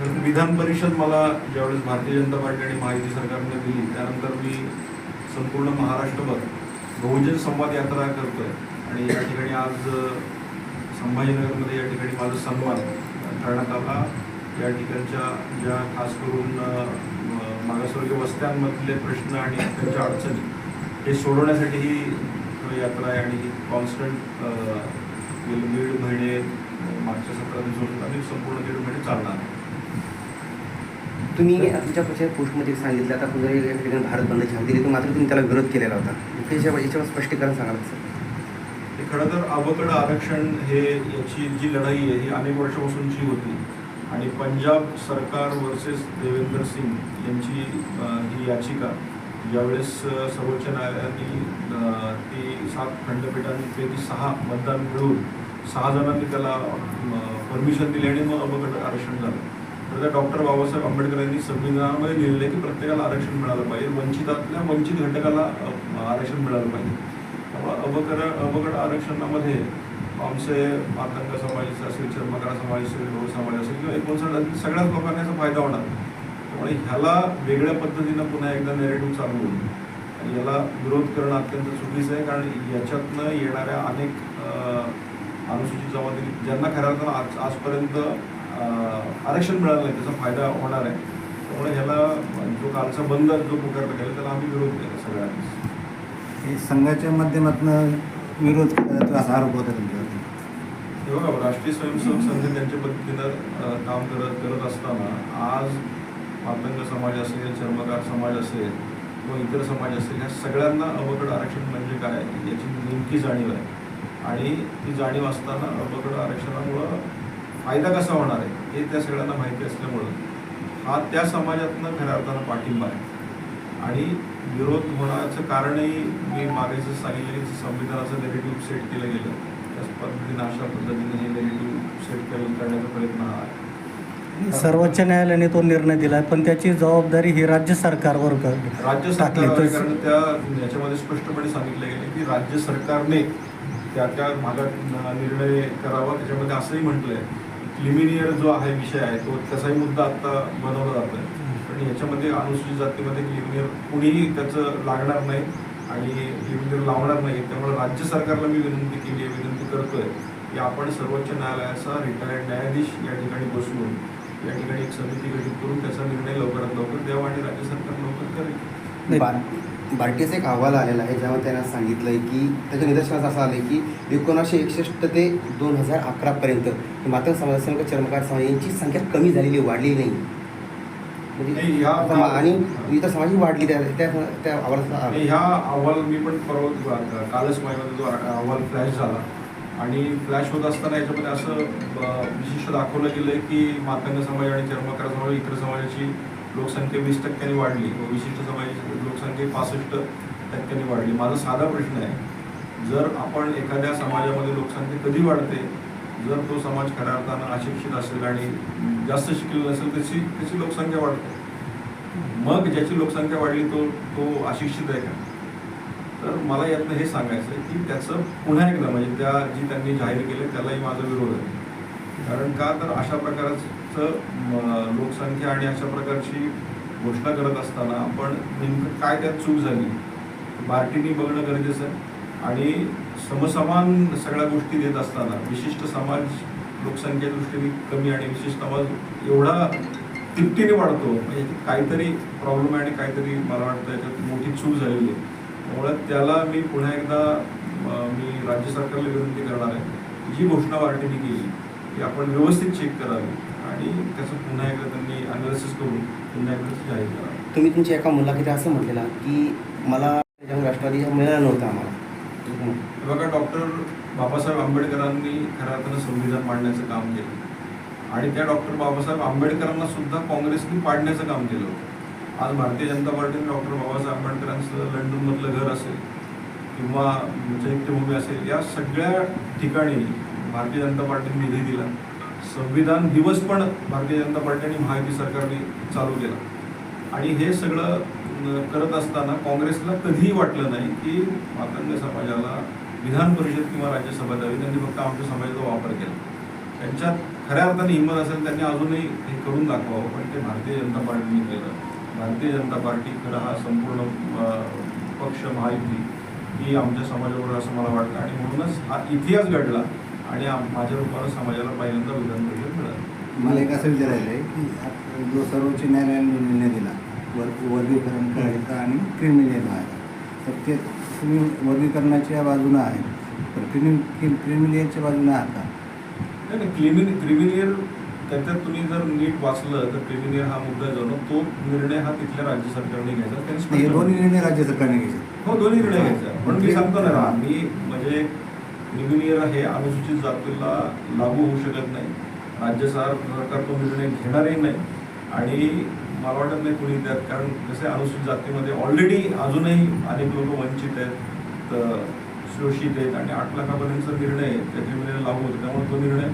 खरं तर विधान परिषद मला ज्यावेळेस भारतीय जनता पार्टी आणि महायुती सरकारने दिली त्यानंतर मी संपूर्ण महाराष्ट्रभर बहुजन संवाद यात्रा करतोय. आणि या ठिकाणी आज संभाजीनगरमध्ये या ठिकाणी माझा संवाद करण्यात आला. या ठिकाणच्या ज्या खास करून मागासवर्गीय वस्त्यांमधले प्रश्न आणि त्यांच्या अडचणी हे सोडवण्यासाठी ही यात्रा आहे आणि ही कॉन्स्टंट गेले दीड महिने मागच्या सतरा दिवसापासून आणि संपूर्ण दीड महिने चालणार आहे तुम्ही आमच्या पुढच्या पोस्टमध्ये सांगितलं आता तुम्ही या ठिकाणी भारत बंदची हाती दिली मात्र तुम्ही त्याला विरोध केलेला होता. त्याच्या याच्यावर स्पष्टीकरण सांगाल सर. खरं तर अवकड आरक्षण हे याची जी लढाई आहे ही अनेक वर्षापासूनची होती. आणि पंजाब सरकार वर्सेस देवेंद्र सिंग यांची ही याचिका ज्यावेळेस सर्वोच्च न्यायालयाने ती सात खंडपीठांपैकी सहा मतदान मिळून सहा जणांनी त्याला परमिशन दिली आणि मग अवकड आरक्षण झालं. तर त्या डॉक्टर बाबासाहेब आंबेडकर यांनी संविधानामध्ये लिहिलेलं आहे की प्रत्येकाला आरक्षण मिळालं पाहिजे. वंचितातल्या वंचित घटकाला आरक्षण मिळालं पाहिजे. त्यामुळं अवकर अवघड आरक्षणामध्ये आमचे मातंग समाज असेल चर्मकार समाज असेल गौर समाज असेल किंवा एकोणसाठ सगळ्याच लोकांना याचा फायदा होणार. त्यामुळे ह्याला वेगळ्या पद्धतीनं पुन्हा एकदा नेरेटिव्ह चालू होईल. आणि याला विरोध करणं अत्यंत चुकीचं आहे कारण याच्यातनं येणाऱ्या अनेक अनुसूचित जमाती ज्यांना खऱ्या अर्थानं आज आजपर्यंत आरक्षण मिळालं नाही त्याचा फायदा होणार आहे. त्यामुळे ह्याला जो कालचा बंद जो पुकारला गेला त्याला आम्ही विरोध केला सगळ्यांनी हे संघाच्या माध्यमातून विरोध केला जातो असा आरोप होता तुमच्यावरती. हे बघा राष्ट्रीय स्वयंसेवक संघ त्यांच्या पद्धतीनं काम करत करत असताना आज मातंग समाज असेल चर्मकार समाज असेल किंवा इतर समाज असेल ह्या सगळ्यांना अवघड आरक्षण म्हणजे काय? याची नेमकी जाणीव आहे. आणि ती जाणीव असताना अवघड आरक्षणामुळं फायदा कसा होणार आहे हे त्या सगळ्यांना माहिती असल्यामुळं हा त्या समाजातनं खऱ्या अर्थानं पाठिंबा आहे. आणि विरोध होण्याचं कारणही मी मागेच सांगितलं की संविधानाचं नेगेटिव्ह सेट केलं गेलं. त्याच पद्धतीने अशा पद्धतीने हे नेगेटिव्ह सेट केलं करण्याचा प्रयत्न हा आहे. सर्वोच्च न्यायालयाने तो निर्णय दिला पण त्याची जबाबदारी ही राज्य सरकारवर कर- राज्य सरकार कारण त्या याच्यामध्ये स्पष्टपणे सांगितलं गेलं की राज्य सरकारने त्या त्या भागात निर्णय करावा त्याच्यामध्ये असंही म्हटलंय लिमिनियर जो आहे विषय आहे तो त्याचाही मुद्दा आता बनवला जातोय. पण याच्यामध्ये अनुसूचित जातीमध्ये लिमिनियर कुणीही त्याचं लागणार नाही आणि लिमिनियर लावणार नाही. त्यामुळे राज्य सरकारला मी विनंती केली आहे विनंती करतोय की आपण सर्वोच्च न्यायालयाचा रिटायर्ड न्यायाधीश या ठिकाणी बसवून या ठिकाणी एक समिती गठीत करून त्याचा निर्णय लवकरात लवकर द्यावा आणि राज्य सरकार लवकर करेल. बार्टीचा एक अहवाल आलेला आहे ज्यामध्ये त्यांना सांगितलंय की त्याच्या निदर्शनास असं आलं की एकोणीसशे एकसष्ट ते दोन हजार अकरापर्यंत मातंग समाज असेल किंवा चर्मकार समाज यांची संख्या कमी झालेली आहे, वाढलेली नाही. म्हणजे आणि इतर समाज वाढली त्या त्या अहवालाचा ह्या अहवाल मी पण परवा कालच माझ्यामध्ये जो अहवाल फ्लॅश झाला. आणि फ्लॅश होत असताना याच्यामध्ये असं विशिष्ट दाखवलं गेलं की मातंग समाज आणि चर्मकार समाज इतर समाजाची लोकसंख्या वीस टक्क्यांनी वाढली व विशिष्ट समाजाची लोकसंख्या पासष्ट टक्क्यांनी वाढली. माझा साधा प्रश्न आहे जर आपण एखाद्या समाजामध्ये लोकसंख्या कधी वाढते जर तो समाज खऱ्या अर्थानं अशिक्षित असेल आणि जास्त शिकलेला नसेल त्याची त्याची लोकसंख्या वाढते. मग ज्याची लोकसंख्या वाढली तो तो अशिक्षित आहे का? तर मला यातनं हे सांगायचं आहे की त्याचं पुन्हा एकदा म्हणजे त्या जी त्यांनी जाहीर केलं त्यालाही माझा विरोध आहे. कारण का? तर अशा प्रकारचं लोकसंख्या आणि अशा प्रकारची घोषणा करत असताना आपण नेमकं काय त्यात चूक झाली? बार्टीनी बघणं गरजेचं आहे. आणि समसमान सगळ्या गोष्टी देत असताना विशिष्ट समाज लोकसंख्ये दृष्टीने कमी आणि विशिष्ट समाज एवढा तिपटीने वाढतो म्हणजे काहीतरी प्रॉब्लेम आहे आणि काहीतरी मला वाटतं याच्यात मोठी चूक झालेली आहे. त्यामुळे त्याला मी पुन्हा एकदा मी राज्य सरकारला विनंती करणार आहे. जी घोषणा बार्टीने केली ती आपण व्यवस्थित चेक करावी आणि त्याचं पुन्हा एकदा त्यांनी अनालिसिस करून पुन्हा एकदा जाहीर करावी. तुम्ही तुमच्या एका मुलाखतीत असं म्हटलेलं की मला राष्ट्रवादी मिळाला नव्हता आम्हाला. बघा डॉक्टर बाबासाहेब आंबेडकरांनी खऱ्या अर्थानं संविधान मांडण्याचं काम केलं. आणि त्या डॉक्टर बाबासाहेब आंबेडकरांना सुद्धा काँग्रेसने पाडण्याचं काम केलं होतं. आज भारतीय जनता पार्टीने डॉक्टर बाबासाहेब आंबेडकरांचं लंडनमधलं घर असेल किंवा चैत्यभूमी असेल या सगळ्या ठिकाणी भारतीय जनता पार्टीने निधी दिला. संविधान दिवस पण भारतीय जनता पार्टी आणि महायुती सरकारने चालू केला. आणि हे सगळं करत असताना काँग्रेसला कधीही वाटलं नाही की मातंग समाजाला विधान परिषद किंवा राज्यसभा द्यावी. त्यांनी फक्त आमच्या समाजाचा वापर केला. त्यांच्यात खऱ्या अर्थाने हिंमत असेल त्यांनी अजूनही हे करून दाखवावं पण ते भारतीय जनता पार्टीने केलं. भारतीय जनता पार्टी खरं हा संपूर्ण पक्ष महायुती ही आमच्या समाजाबरोबर असं मला वाटतं. आणि म्हणूनच हा इतिहास घडला. आणि माझ्या रूपानं समाजाला पहिल्यांदा विधान परिषद मिळालं. मला एक असं विचारायचं आहे की जो सर्वोच्च न्यायालयाने निर्णय दिला वर्ग वर्गीकरण करायचं आणि क्रिमिनल व्हायचं तर ते तुम्ही वर्गीकरणाच्या बाजूनं आहे तर क्रिमि क्रिमिनलच्या बाजूनं आहात का? नाही नाही क्रिमिन क्रिमिनियर त्याच्यात तुम्ही जर नीट वाचलं तर क्रिमिनियर हा मुद्दा जो ना तो निर्णय हा तिथल्या राज्य सरकारने घ्यायचा दोन्ही निर्णय राज्य सरकारने घ्यायचे. हो दोन्ही निर्णय घ्यायचा. पण मी सांगतो ना मी म्हणजे क्रिमिनियर हे अनुसूचित जातीला लागू होऊ शकत नाही. राज्य सर- सरकार तो निर्णय घेणारही नाही. आणि मला वाटत नाही कुणी त्यात कारण जसे अनुसूचित जातीमध्ये ऑलरेडी अजूनही अनेक लोक वंचित आहेत तर शोषित आहेत आणि आठ लाखापर्यंतचा निर्णय आहे त्या क्रिमिनल लागू होतो. त्यामुळे तो निर्णय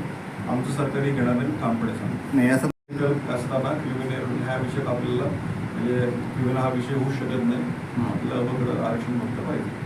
आमचं सरकारही घेणार नाही ठामपणे सांगतो असताना क्रिमिनल ह्या विषयात आपल्याला म्हणजे क्रिमिनल हा विषय होऊ शकत नाही. आपलं आरक्षण फक्त पाहिजे.